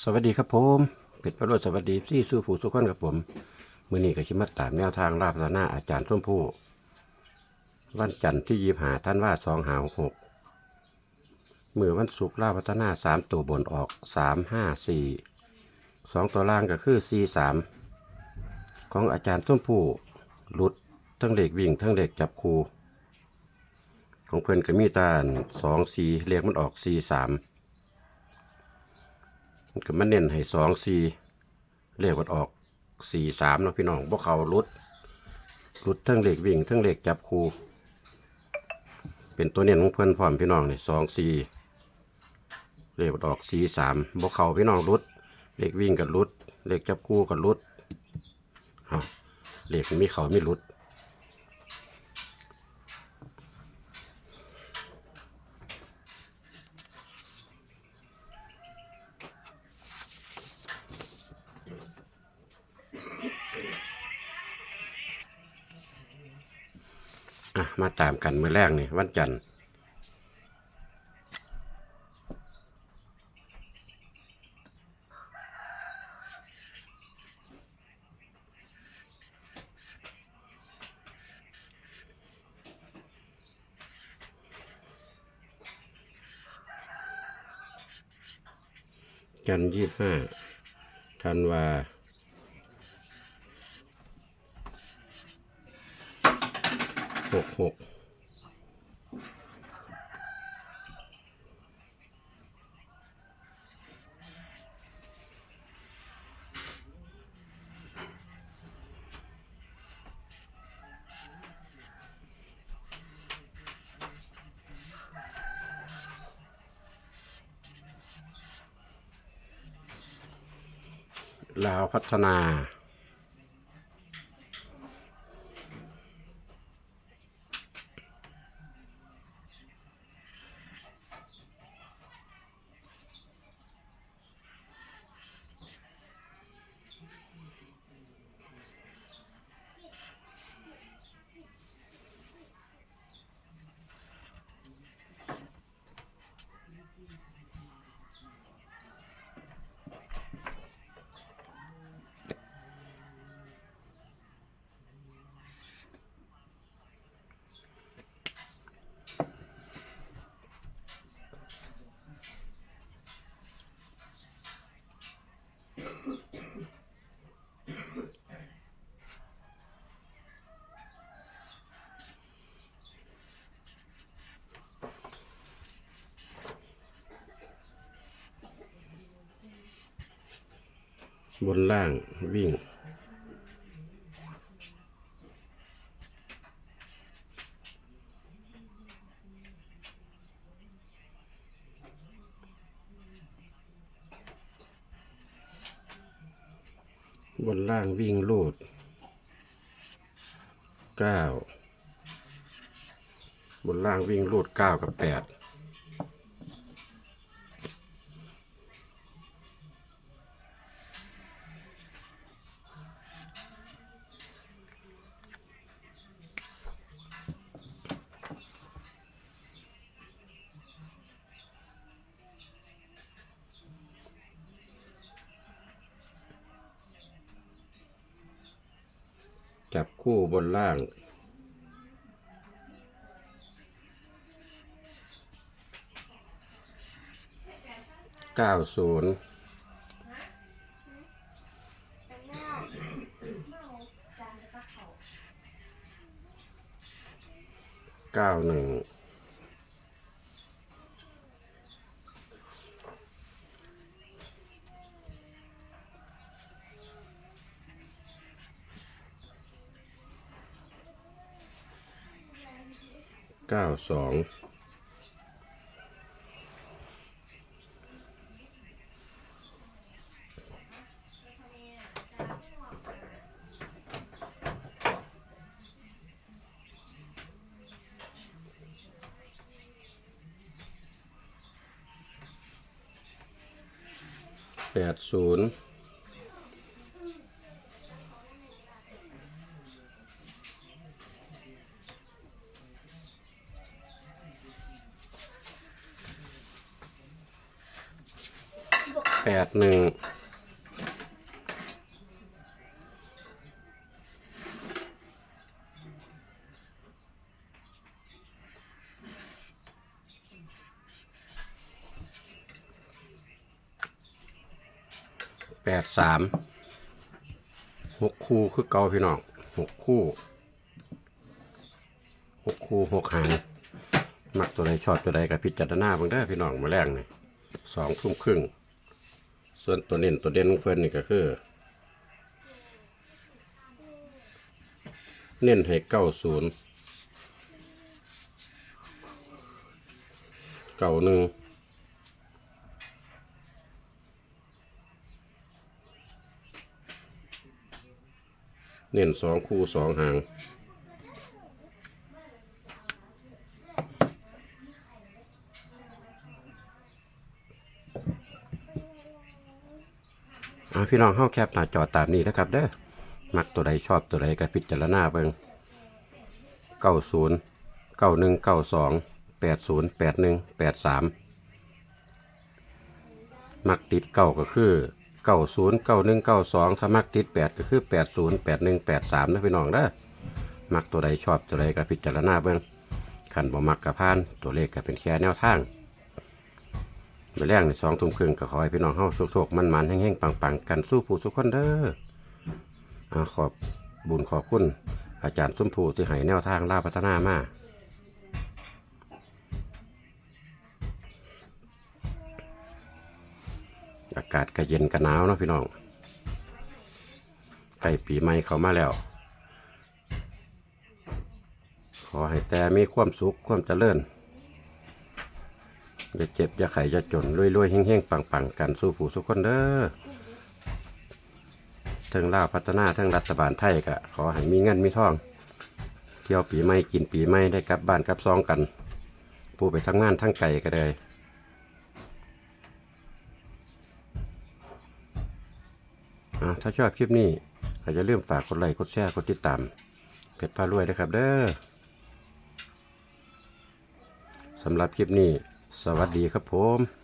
สวัสดีครับผมเป็ดพระโรดสวัสดีที่สู้ผู้สุขคนกับผมมือนี้ก็ชิมาตามแนวทางลาบสนาอาจารย์ส้มผู้วันจันทร์ที่ยีหาท่านว่าสองหาหกมือวันศุกร์ลาบพัฒนาสามตัวบนออกสามห้าสี่สองตัวล่างก็คือสี่สามของอาจารย์ส้มผู้หลุดทั้งเด็กวิ่งทั้งเด็กจับคูของเพื่อนก็มีตาสองสี่เรียกมันออกสี่สาม มันก็มาเน้นให้สองสี่เลขมันออกสี่สามเนาะพี่น้องพวกเขารุดรุดทั้งเหลขวิ่งทั้งเหลขจับคูเป็นตัวเน้นของเพื่อนพร้อมพี่น้องเนี่ยสองสี่เลขมันออกสี่สามพวกเขาพี่น้องรุดเหลขวิ่งกับรุดเหลขจับคู่กับรุดเอาเลขมันมีเขามีรุด มาตามกันมือแรกนี่วันจันทร์จันทร์ยี่ห้าธันวา หกหกลาวพัฒนา บนล่างวิ่ง บนล่างวิ่งลูดเก้าบนล่างวิ่งลูดเก้ากับแปด จับคู่บนล่าง เก้าศูนย์เก้าหนึ่ง เก้าสองแปดศูนย์ แปดหนึ่งแปดสามหกคู่คือเก่าพี่น้องหกคู่หกคู่หกหางมักตัวใดชอบตัวใดกับพิจารณาเบางได้พี่น้องมาแรงนี่สองทุ่มครึ่ง ส่วนตัวเน้นตัวเด่นของเพื่อนนี่ก็คือ เน้นให้เก้าศูนย์เก้าหนึ่งเน้นสองคู่สองหาง พี่น้องเข้าแคปหน้าจอตามนี้นะครับเด้อมักตัวใดชอบตัวใดก็พิจารณาเบิ่งเก้าศูนย์เก้าหนึ่งเก้าสองแปดศูนย์แปดหนึ่งแปดสามมักติดเก้าก็คือเก้าศูนย์เก้าหนึ่งเก้าสองถ้ามักติดแปดก็คือแปดศูนย์แปดหนึ่งแปดสามนะพี่น้องเด้อมักตัวใดชอบตัวใดก็พิจารณาเบิ่งขันบ่มักกระพาน ตัวเลขก็เป็นแค่แนวทาง ไปแรงในสองทุ่มครึ่งก็ขอให้พี่น้องเฮาสุกๆมันๆแห้งๆปังๆ กันสู้ผู้สุกคนเด้ออขอบบุญขอบคุณอาจารย์สมภูที่ให้แนวทางล่าพัฒนามาอากาศก็เย็นก็หนาวเนาะพี่น้องใกล้ปีใหม่เข้ามาแล้ว ขอให้แต่มีความสุขความเจริญ อย่าเจ็บอย่าไข้อย่าจนรวยๆเฮงเฮงปังปังๆกันสู้ผู้สุกคนเด้อทั้งลาพัฒนาทั้งรัฐบาลไทยก็ขอให้มีเงินมีทอง เที่ยวปีใหม่กินปีใหม่ได้กลับบ้านกลับซองกัน ผู้ไปทำงานทั้งไก่ก็ได้อ่าถ้าชอบคลิปนี้ก็อย่าลืมฝากกดไลค์กดแชร์กดติดตามเพจพารวยนะครับเด้อสำหรับคลิปนี้ สวัสดีครับผม